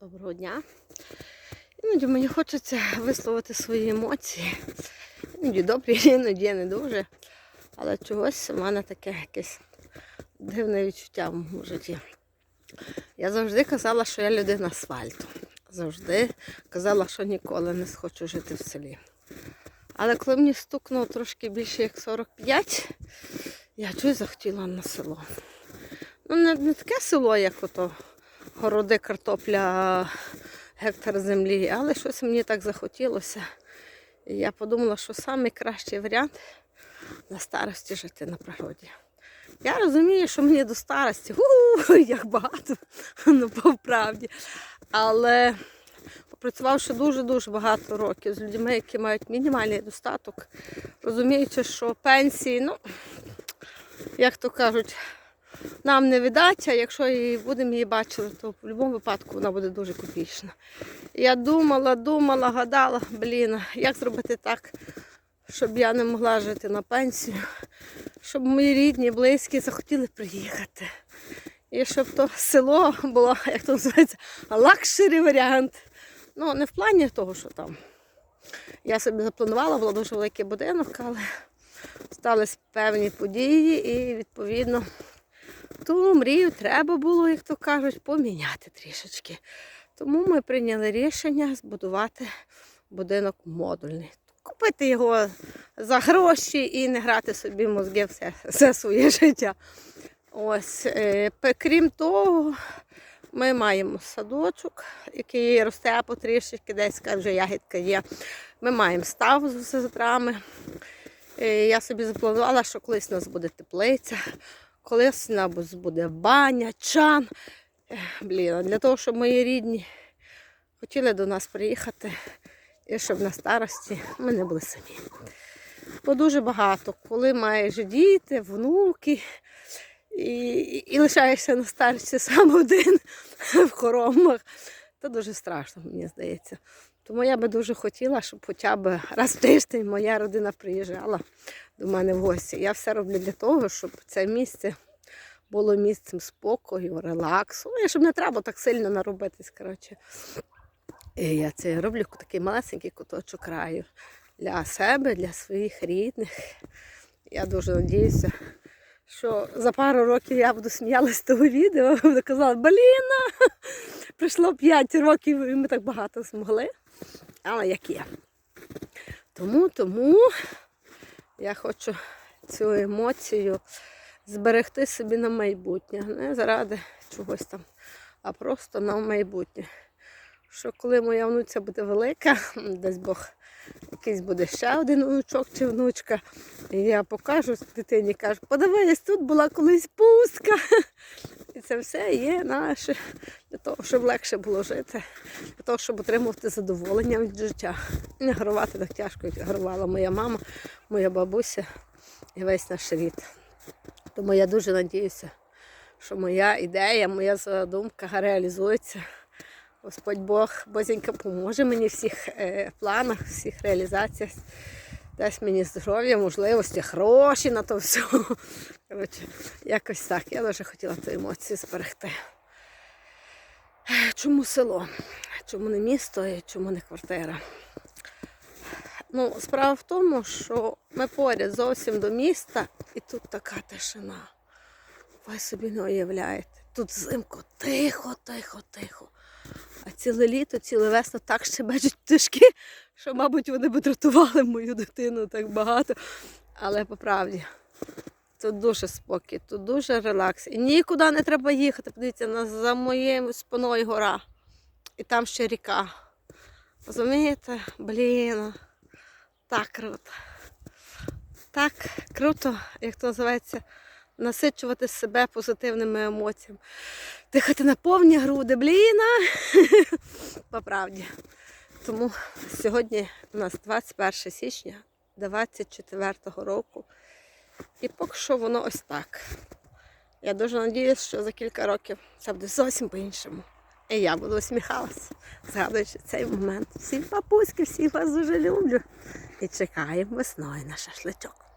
Доброго дня. Іноді мені хочеться висловити свої емоції. Іноді добрі, іноді не дуже. Але чогось у мене таке якесь дивне відчуття в житті. Я завжди казала, що я людина асфальту. Завжди казала, що ніколи не схочу жити в селі. Але коли мені стукнуло трошки більше як 45, я чогось захотіла на село. Ну, не, не таке село, як ото городи, картопля, гектар землі, але щось мені так захотілося. І я подумала, що найкращий варіант на старості жити на природі. Я розумію, що мені до старості у як багато, ну по правді. Але попрацювавши дуже-дуже багато років з людьми, які мають мінімальний достаток, розуміючи, що пенсії, ну, як то кажуть, нам не видать, а якщо і будемо її бачили, то в будь-якому випадку вона буде дуже копійчна. Я думала, думала, гадала, блін, як зробити так, щоб я не могла жити на пенсію, щоб мої рідні, близькі захотіли приїхати. І щоб то село було, як то називається, лакшері варіант. Ну, не в плані того, що там. Я собі запланувала, було дуже великий будинок, але стались певні події і відповідно ту мрію треба було, як то кажуть, поміняти трішечки. Тому ми прийняли рішення збудувати будинок модульний. Купити його за гроші і не грати собі мозги все, все своє життя. Ось, е, крім того, ми маємо садочок, який росте потрішечки, десь вже ягідка є. Ми маємо став з сестрами. Е, Я собі запланувала, що колись у нас буде теплиця, колись у буде баня, чан. Блін, для того, щоб мої рідні хотіли до нас приїхати, і щоб на старості ми не були самі. Бо дуже багато, коли маєш діти, внуки, і, і лишаєшся на старості сам один в хоромах, то дуже страшно, мені здається. Тому я би дуже хотіла, щоб хоча б раз в тиждень моя родина приїжджала до мене в гості. Я все роблю для того, щоб це місце було місцем спокою, релаксу. Ну, щоб не треба так сильно наробитись. Коротше. І я це роблю такий малесенький куточок краю для себе, для своїх рідних. Я дуже надіюся, що за пару років я буду сміялась з того відео, буду казала, Баліна, пройшло 5 років і ми так багато змогли. Але як є. Тому, тому я хочу цю емоцію зберегти собі на майбутнє. Не заради чогось там, а просто на майбутнє. Що коли моя внуця буде велика, десь Бог якийсь буде ще один внучок чи внучка, і я покажу дитині, кажу, подивись, тут була колись пустка. І це все є наше для того, щоб легше було жити, для того, щоб отримувати задоволення від життя. Не горувати так тяжко, як горувала моя мама, моя бабуся і весь наш рід. Тому я дуже надіюся, що моя ідея, моя задумка реалізується. Господь Бог, Бозенька поможе мені в всіх е, планах, всіх реалізаціях. Дасть мені здоров'я, можливості, гроші на то все. Коротше, якось так. Я дуже хотіла ту емоцію зберегти. Чому село? Чому не місто і чому не квартира? Ну, справа в тому, що ми поряд зовсім до міста, і тут така тишина. Ви собі не уявляєте. Тут взимку тихо, тихо, тихо. А ціле літо, ціле весно так щебечуть пташки, що, мабуть, вони б дратували мою дитину так багато. Але по правді, тут дуже спокій, тут дуже релакс. І нікуди не треба їхати. Подивіться, за моєю спиною гора. І там ще ріка. Розумієте? Блін, так круто. Так круто, як то називається, насичувати себе позитивними емоціями. Дихати на повні груди, бліна. По правді. Тому сьогодні у нас 21 січня 24 року. І поки що воно ось так. Я дуже сподіваюся, що за кілька років це буде зовсім по-іншому. І я буду усміхалася, згадуючи цей момент. Всім папуськи, всіх вас дуже люблю. І чекаємо весною на шашличок.